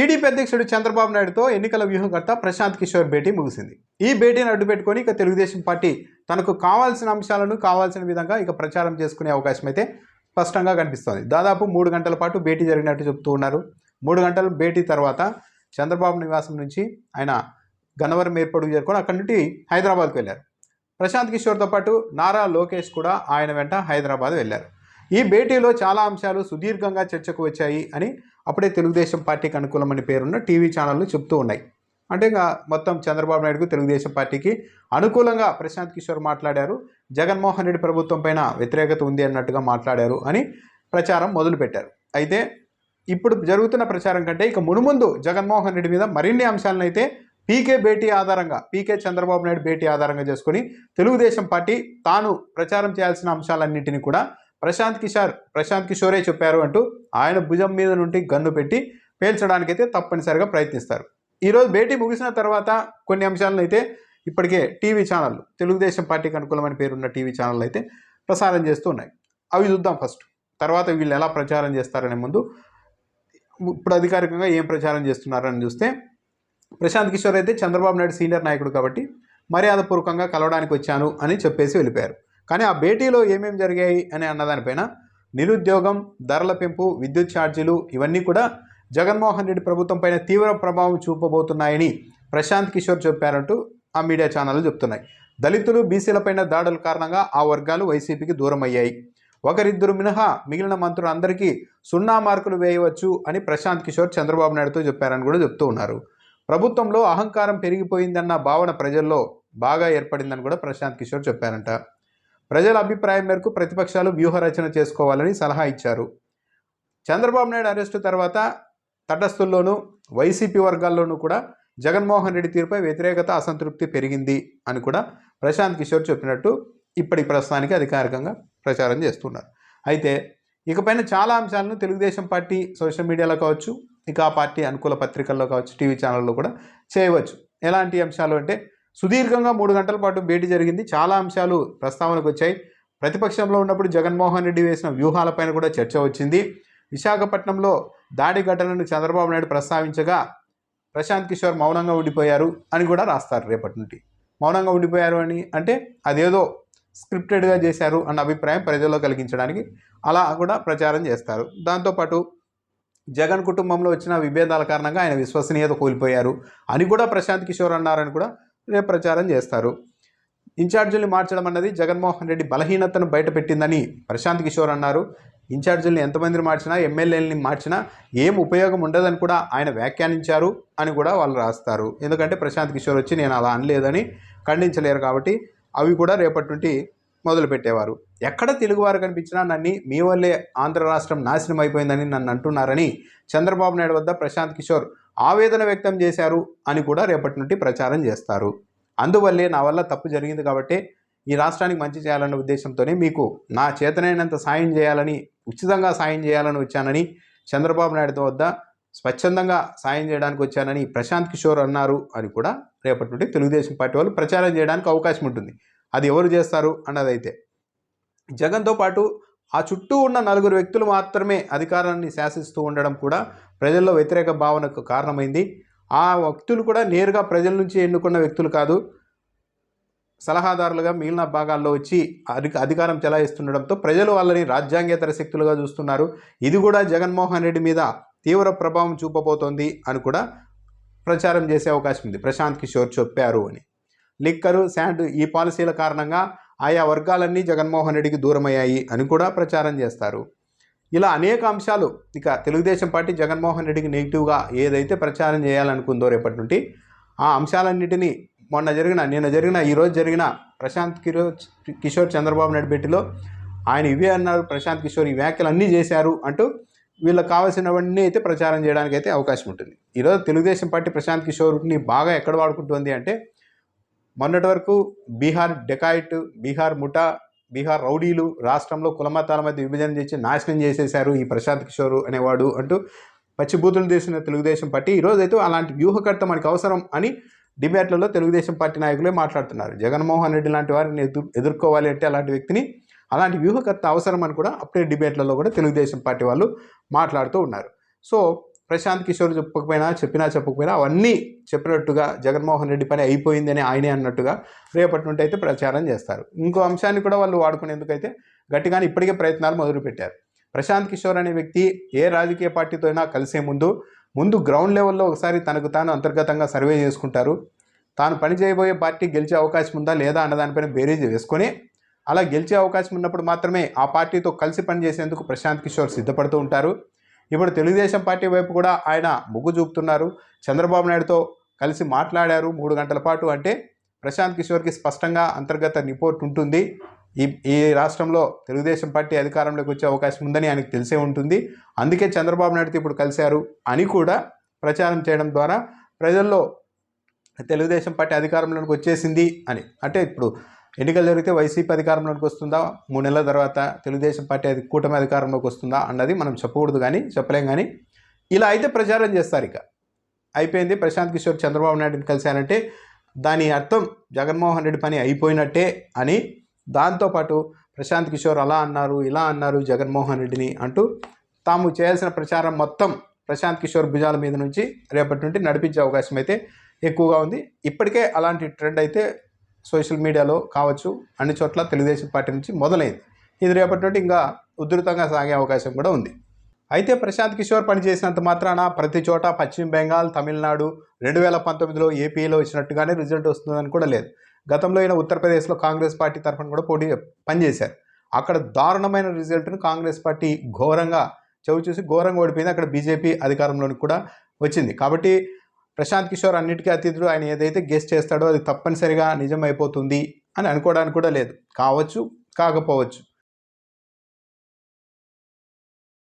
TDP అధ్యక్షుడు చంద్రబాబు నాయుడుతో ఎన్నికల వ్యూహంకర్త ప్రశాంత్ కిషోర్ భేటీ ముగిసింది. ఈ భేటీని అడ్డుపెట్టుకొని ఇక తెలుగుదేశం పార్టీ తనకు కావాల్సిన అంశాలను కావాల్సిన విధంగా ఇక ప్రచారం చేసుకునే అవకాశం అయితే స్పష్టంగా కనిపిస్తోంది. దాదాపు మూడు గంటల పాటు భేటీ జరిగినట్టు చెబుతూ ఉన్నారు. మూడు గంటల భేటీ తర్వాత చంద్రబాబు నివాసం నుంచి ఆయన గన్నవరం ఏర్పాటుకు చేరుకొని అక్కడి నుండి హైదరాబాద్కు వెళ్ళారు. ప్రశాంత్ కిషోర్తో పాటు నారా లోకేష్ కూడా ఆయన వెంట హైదరాబాద్ వెళ్ళారు. ఈ భేటీలో చాలా అంశాలు సుదీర్ఘంగా చర్చకు వచ్చాయి అని అప్పుడే తెలుగుదేశం పార్టీకి అనుకూలమని పేరున్న టీవీ ఛానళ్ళు చెప్తూ ఉన్నాయి. అంటే ఇంకా మొత్తం చంద్రబాబు నాయుడుకు తెలుగుదేశం పార్టీకి అనుకూలంగా ప్రశాంత్ కిషోర్ మాట్లాడారు. జగన్మోహన్ రెడ్డి ప్రభుత్వం పైన వ్యతిరేకత ఉంది అన్నట్టుగా మాట్లాడారు అని ప్రచారం మొదలుపెట్టారు. అయితే ఇప్పుడు జరుగుతున్న ప్రచారం కంటే ఇక మునుముందు జగన్మోహన్ రెడ్డి మీద మరిన్ని అంశాలను అయితే పీకే భేటీ ఆధారంగా పీకే చంద్రబాబు నాయుడు భేటీ ఆధారంగా చేసుకొని తెలుగుదేశం పార్టీ తాను ప్రచారం చేయాల్సిన అంశాలన్నింటినీ కూడా ప్రశాంత్ కిషోర్ ప్రశాంత్ కిషోరే చెప్పారు అంటూ ఆయన భుజం మీద నుండి గన్ను పెట్టి పేల్చడానికైతే తప్పనిసరిగా ప్రయత్నిస్తారు. ఈరోజు భేటీ ముగిసిన తర్వాత కొన్ని అంశాలను అయితే ఇప్పటికే టీవీ ఛానళ్ళు తెలుగుదేశం పార్టీకి అనుకూలమైన పేరున్న టీవీ ఛానళ్ళు అయితే ప్రసారం చేస్తున్నాయి అవి చూద్దాం ఫస్ట్. తర్వాత వీళ్ళు ఎలా ప్రచారం చేస్తారనే ముందు ఇప్పుడు అధికారికంగా ఏం ప్రచారం చేస్తున్నారని చూస్తే ప్రశాంత్ కిషోర్ అయితే చంద్రబాబు నాయుడు సీనియర్ నాయకుడు కాబట్టి మర్యాదపూర్వకంగా కలవడానికి వచ్చాను అని చెప్పేసి వెళ్ళిపోయారు. కానీ ఆ భేటీలో ఏమేమి జరిగాయి అని అన్నదానిపైన నిరుద్యోగం ధరల పెంపు విద్యుత్ ఛార్జీలు ఇవన్నీ కూడా జగన్మోహన్ రెడ్డి ప్రభుత్వం పైన తీవ్ర ప్రభావం చూపబోతున్నాయని ప్రశాంత్ కిషోర్ చెప్పారంటూ ఆ మీడియా ఛానళ్ళు చెప్తున్నాయి. దళితులు బీసీలపైన దాడుల కారణంగా ఆ వర్గాలు వైసీపీకి దూరం అయ్యాయి ఒకరిద్దరు మినహా మిగిలిన మంత్రులందరికీ సున్నా మార్కులు వేయవచ్చు అని ప్రశాంత్ కిషోర్ చంద్రబాబు నాయుడుతో చెప్పారని కూడా చెప్తూ ఉన్నారు. ప్రభుత్వంలో అహంకారం పెరిగిపోయిందన్న భావన ప్రజల్లో బాగా ఏర్పడిందని కూడా ప్రశాంత్ కిషోర్ చెప్పారంట. ప్రజల అభిప్రాయం మేరకు ప్రతిపక్షాలు వ్యూహరచన చేసుకోవాలని సలహా ఇచ్చారు. చంద్రబాబు నాయుడు అరెస్టు తర్వాత తటస్థుల్లోనూ వైసీపీ వర్గాల్లోనూ కూడా జగన్మోహన్ రెడ్డి తీరుపై వ్యతిరేకత అసంతృప్తి పెరిగింది అని కూడా ప్రశాంత్ కిషోర్ చెప్పినట్టు ఇప్పటి ప్రస్తుతానికి అధికారికంగా ప్రచారం చేస్తున్నారు. అయితే ఇకపైన చాలా అంశాలను తెలుగుదేశం పార్టీ సోషల్ మీడియాలో కావచ్చు ఇక ఆ పార్టీ అనుకూల పత్రికల్లో కావచ్చు టీవీ ఛానల్లో కూడా చేయవచ్చు. ఎలాంటి అంశాలు అంటే సుదీర్ఘంగా మూడు గంటల పాటు భేటీ జరిగింది. చాలా అంశాలు ప్రస్తావనకు వచ్చాయి. ప్రతిపక్షంలో ఉన్నప్పుడు జగన్మోహన్ రెడ్డి వేసిన వ్యూహాలపైన కూడా చర్చ వచ్చింది. విశాఖపట్నంలో దాడి ఘటనను చంద్రబాబు నాయుడు ప్రస్తావించగా ప్రశాంత్ కిషోర్ మౌనంగా ఉండిపోయారు అని కూడా రాస్తారు రేపటి నుండి. మౌనంగా ఉండిపోయారు అని అంటే అదేదో స్క్రిప్టెడ్గా చేశారు అన్న అభిప్రాయం ప్రజల్లో కలిగించడానికి అలా కూడా ప్రచారం చేస్తారు. దాంతోపాటు జగన్ కుటుంబంలో వచ్చిన విభేదాల కారణంగా ఆయన విశ్వసనీయత కోల్పోయారు అని కూడా ప్రశాంత్ కిషోర్ అన్నారని కూడా ప్రచారం చేస్తారు. ఇన్ఛార్జీల్ని మార్చడం అన్నది జగన్మోహన్ రెడ్డి బలహీనతను బయటపెట్టిందని ప్రశాంత్ కిషోర్ అన్నారు. ఇన్ఛార్జీలను ఎంతమందిని మార్చినా ఎమ్మెల్యేలని మార్చినా ఏం ఉపయోగం ఉండదని కూడా ఆయన వ్యాఖ్యానించారు అని కూడా వాళ్ళు రాస్తారు. ఎందుకంటే ప్రశాంత్ కిషోర్ వచ్చి నేను అలా అనలేదని ఖండించలేరు కాబట్టి అవి కూడా రేపటి నుండి మొదలుపెట్టేవారు. ఎక్కడ తెలుగువారు కనిపించినా నన్ను మీ వల్లే ఆంధ్ర రాష్ట్రం నాశనం అయిపోయిందని నన్ను అంటున్నారని చంద్రబాబు నాయుడు వద్ద ప్రశాంత్ కిషోర్ ఆవేదన వ్యక్తం చేశారు అని కూడా రేపటి నుండి ప్రచారం చేస్తారు. అందువల్లే నా వల్ల తప్పు జరిగింది కాబట్టి ఈ రాష్ట్రానికి మంచి చేయాలన్న ఉద్దేశంతోనే మీకు నా చేతనైనంత సాయం చేయాలని ఉచితంగా సాయం చేయాలని వచ్చానని చంద్రబాబు నాయుడు వద్ద స్వచ్ఛందంగా సాయం చేయడానికి వచ్చానని ప్రశాంత్ కిషోర్ అన్నారు అని కూడా రేపటి నుండి తెలుగుదేశం పార్టీ వాళ్ళు ప్రచారం చేయడానికి అవకాశం ఉంటుంది. అది ఎవరు చేస్తారు అన్నదైతే. జగన్తో పాటు ఆ చుట్టూ ఉన్న నలుగురు వ్యక్తులు మాత్రమే అధికారాన్ని శాసిస్తూ ఉండడం కూడా ప్రజల్లో వ్యతిరేక భావనకు కారణమైంది. ఆ వ్యక్తులు కూడా నేరుగా ప్రజల నుంచి ఎన్నుకున్న వ్యక్తులు కాదు. సలహాదారులుగా మిగిలిన భాగాల్లో వచ్చి అధిక అధికారం చెలాయిస్తుండడంతో ప్రజలు వాళ్ళని రాజ్యాంగేతర శక్తులుగా చూస్తున్నారు. ఇది కూడా జగన్మోహన్ రెడ్డి మీద తీవ్ర ప్రభావం చూపబోతోంది అని కూడా ప్రచారం చేసే అవకాశం ఉంది. ప్రశాంత్ కిషోర్ చెప్పారు అని. లిక్కరు శాండ్ ఈ పాలసీల కారణంగా ఆయా వర్గాలన్నీ జగన్మోహన్ రెడ్డికి దూరమయ్యాయి అని కూడా ప్రచారం చేస్తారు. ఇలా అనేక అంశాలు ఇక తెలుగుదేశం పార్టీ జగన్మోహన్ రెడ్డికి నెగిటివ్గా ఏదైతే ప్రచారం చేయాలనుకుందో రేపటి నుండి ఆ అంశాలన్నిటినీ మొన్న జరిగిన నిన్న జరిగిన ఈరోజు జరిగిన ప్రశాంత్ కిరో కిషోర్ చంద్రబాబు నాయుడు భేటీలో ఆయన ఇవే అన్నారు ప్రశాంత్ కిషోర్ ఈ వ్యాఖ్యలు అన్నీ చేశారు అంటూ వీళ్ళకి కావాల్సినవన్నీ అయితే ప్రచారం చేయడానికి అయితే అవకాశం ఉంటుంది. ఈరోజు తెలుగుదేశం పార్టీ ప్రశాంత్ కిషోర్ని బాగా ఎక్కడ వాడుకుంటుంది అంటే మొన్నటి వరకు బీహార్ డెకాయిట్ బీహార్ ముఠా బీహార్ రౌడీలు రాష్ట్రంలో కులమతాల మధ్య విభజన చేసి నాశనం చేసేశారు ఈ ప్రశాంత్ కిషోర్ అనేవాడు అంటూ పచ్చిబూతులు చేసిన తెలుగుదేశం పార్టీ ఈరోజు అయితే అలాంటి వ్యూహకర్త మనకు అవసరం అని డిబేట్లలో తెలుగుదేశం పార్టీ నాయకులే మాట్లాడుతున్నారు. జగన్మోహన్ రెడ్డి లాంటి వారిని ఎదుర్ ఎదుర్కోవాలి అంటే అలాంటి వ్యక్తిని అలాంటి వ్యూహకర్త అవసరం అని కూడా అప్పుడే డిబేట్లలో కూడా తెలుగుదేశం పార్టీ వాళ్ళు మాట్లాడుతూ ఉన్నారు. సో ప్రశాంత్ కిషోర్ చెప్పకపోయినా చెప్పినా చెప్పకపోయినా అవన్నీ చెప్పినట్టుగా జగన్మోహన్ రెడ్డి పని అయిపోయిందని ఆయనే అన్నట్టుగా రేపటి నుండి అయితే ప్రచారం చేస్తారు. ఇంకో అంశాన్ని కూడా వాళ్ళు వాడుకునేందుకైతే గట్టిగానే ఇప్పటికే ప్రయత్నాలు మొదలుపెట్టారు. ప్రశాంత్ కిషోర్ అనే వ్యక్తి ఏ రాజకీయ పార్టీతో అయినా కలిసే ముందు ముందు గ్రౌండ్ లెవెల్లో ఒకసారి తనకు తాను అంతర్గతంగా సర్వే చేసుకుంటారు. తాను పని చేయబోయే పార్టీ గెలిచే అవకాశం ఉందా లేదా అన్న దానిపైన బేరీజ్ వేసుకొని అలా గెలిచే అవకాశం ఉన్నప్పుడు మాత్రమే ఆ పార్టీతో కలిసి పనిచేసేందుకు ప్రశాంత్ కిషోర్ సిద్ధపడుతూ ఉంటారు. ఇప్పుడు తెలుగుదేశం పార్టీ వైపు కూడా ఆయన మొగ్గు చూపుతున్నారు. చంద్రబాబు నాయుడుతో కలిసి మాట్లాడారు మూడు గంటల పాటు అంటే ప్రశాంత్ కిషోర్కి స్పష్టంగా అంతర్గత రిపోర్ట్ ఉంటుంది. ఈ ఈ రాష్ట్రంలో తెలుగుదేశం పార్టీ అధికారంలోకి వచ్చే అవకాశం ఉందని ఆయనకు తెలిసే ఉంటుంది. అందుకే చంద్రబాబు నాయుడుతో ఇప్పుడు కలిశారు అని కూడా ప్రచారం చేయడం ద్వారా ప్రజల్లో తెలుగుదేశం పార్టీ అధికారంలోకి వచ్చేసింది అని. అంటే ఇప్పుడు ఎన్నికలు జరిగితే వైసీపీ అధికారంలోకి వస్తుందా? మూడు నెలల తర్వాత తెలుగుదేశం పార్టీ అది కూటమి అధికారంలోకి వస్తుందా అన్నది మనం చెప్పకూడదు కానీ చెప్పలేం కానీ ఇలా అయితే ప్రచారం చేస్తారు ఇక. అయిపోయింది. ప్రశాంత్ కిషోర్ చంద్రబాబు నాయుడుని కలిశారంటే దాని అర్థం జగన్మోహన్ రెడ్డి పని అయిపోయినట్టే అని దాంతోపాటు ప్రశాంత్ కిషోర్ అలా అన్నారు ఇలా అన్నారు జగన్మోహన్ రెడ్డిని అంటూ తాము చేయాల్సిన ప్రచారం మొత్తం ప్రశాంత్ కిషోర్ భుజాల మీద నుంచి రేపటి నుండి నడిపించే అవకాశం అయితే ఎక్కువగా ఉంది. ఇప్పటికే అలాంటి ట్రెండ్ అయితే సోషల్ మీడియాలో కావచ్చు అన్ని చోట్ల తెలుగుదేశం పార్టీ నుంచి మొదలైంది. ఇది రేపటి నుండి ఇంకా ఉధృతంగా సాగే అవకాశం కూడా ఉంది. అయితే ప్రశాంత్ కిషోర్ పనిచేసినంత మాత్రాన ప్రతి చోట పశ్చిమ బెంగాల్ తమిళనాడు రెండు వేల పంతొమ్మిదిలో ఏపీలో వచ్చినట్టుగానే రిజల్ట్ వస్తుందని కూడా లేదు. గతంలో అయిన ఉత్తరప్రదేశ్లో కాంగ్రెస్ పార్టీ తరఫున కూడా పోటీ పనిచేశారు. అక్కడ దారుణమైన రిజల్ట్ను కాంగ్రెస్ పార్టీ ఘోరంగా చవి చూసి ఘోరంగా ఓడిపోయింది. అక్కడ బీజేపీ అధికారంలోనికి కూడా వచ్చింది. కాబట్టి ప్రశాంత్ కిషోర్ అన్నిటికీ అతిథుడు. ఆయన ఏదైతే గెస్ట్ చేస్తాడో అది తప్పనిసరిగా నిజమైపోతుంది అని అనుకోవడానికి కూడా లేదు. కావచ్చు కాకపోవచ్చు.